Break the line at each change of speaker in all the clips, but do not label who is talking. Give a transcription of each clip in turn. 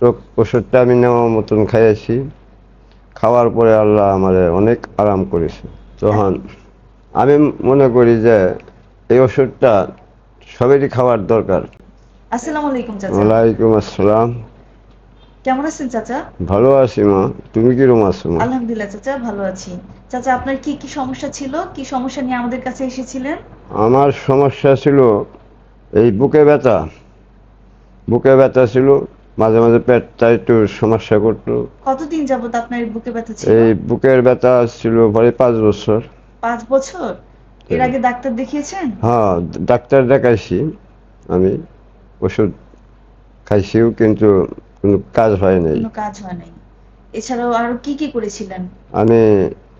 তো ওষুধটা আমি নেওয়া মতন খাইয়েছি। খাওয়ার পরে আল্লাহ আমারে অনেক আরাম করেছে। তখন আমি মনে করি যে এই ওষুধটা সবেরই খাওয়ার দরকার।
আসসালামু আলাইকুম চাচা।
ওয়ালাইকুম আসসালাম।
কেমন আছেন চাচা?
ভালো আছি মা। তুমি কিরম আছো মা?
আলহামদুলিল্লাহ চাচা ভালো আছি। চাচা আপনার কি কি সমস্যা ছিল? কি সমস্যা নিয়ে আমাদের কাছে এসেছিলেন?
আমার সমস্যা ছিল এই বুকে ব্যথা। বুকে ব্যথা ছিল মাঝে মাঝে পেটটা একটু সমস্যা করতো।
কতদিন যাবত আপনার এই বুকে ব্যথা ছিল?
এই বুকের ব্যথা ছিল প্রায় পাঁচ বছর।
পাঁচ বছর? এর আগে ডাক্তার দেখিয়েছেন?
হ্যাঁ ডাক্তার দেখাইছি আমি। ওষুধ খাইছিও কিন্তু কোনো কাজ হয় নাই।
কোনো কাজ হয় নাই। এছাড়াও আরও কি কি করেছিলেন?
আমি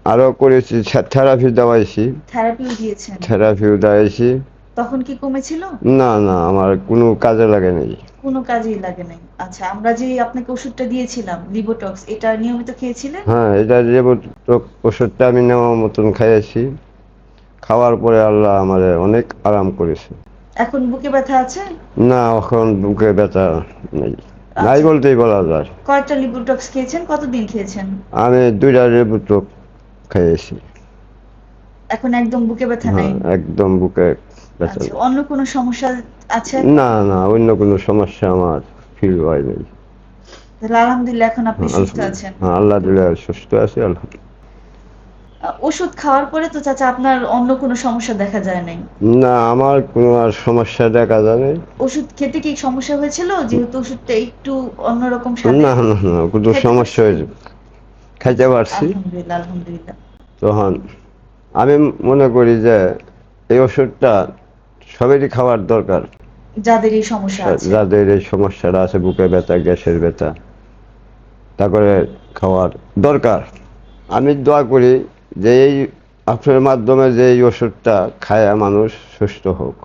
আরও করেছি থেরাপি দেওয়াইছি।
থেরাপিও দিয়েছেন?
থেরাপিও দেওয়াইছি।
তখন কি কমেছিল?
না না আমার কোনো কাজে লাগে নাই।
কোনো কাজেই লাগে নাই। আচ্ছা আমরা যে আপনাকে ওষুধটা দিয়েছিলাম লিবোটক্স এটা নিয়মিত খেয়েছিলেন?
হ্যাঁ এটা বোধ- ওষুধটা আমি নেওয়া মতন খাইয়েছি। খাওয়ার পরে আল্লাহ আমারে অনেক আরাম করেছে।
এখন বুকে ব্যথা আছে?
না এখন বুকে ব্যথা নেই। নাই বলতেই বলা যায়।
কয়েকটা লিবোটক্স খেয়েছেন? কতদিন খেয়েছেন?
আমি দুইটা রেবুটো খেয়েছি
এখন একদম বুকে ব্যথা নাই?
হ্যাঁ একদম বুকে
আচ্ছা অন্য কোনো সমস্যা আছে?
না না অন্য কোনো সমস্যা আমার ফিল হয় নাই।
তাহলে আলহামদুলিল্লাহ এখন আপনি সুস্থ আছেন।
হ্যাঁ, দিলে সুস্থ আছি আলহামদুলিল্লাহ।
ওষুধ খাওয়ার পরে তো চাচা আপনার অন্য কোনো সমস্যা দেখা যায় নাই?
না আমার কোনো আর সমস্যা দেখা যায় নাই।
ওষুধ খেতে কি সমস্যা হয়েছিল? যেহেতু ওষুধটা একটু অন্যরকম
না না না কোনো সমস্যা হয়েছে। খাইতে পারছি।
আলহামদুলিল্লাহ আলহামদুলিল্লাহ।
তখন আমি মনে করি যে এই ওষুধটা সবারই খাওয়ার দরকার।
যাদের এই সমস্যা আছে।
যাদের এই সমস্যাটা আছে বুকে ব্যথা গ্যাসের ব্যথা তারপরে খাওয়ার দরকার। আমি দোয়া করি যে এই আপনার মাধ্যমে যে এই ওষুধটা খায় মানুষ সুস্থ হোক।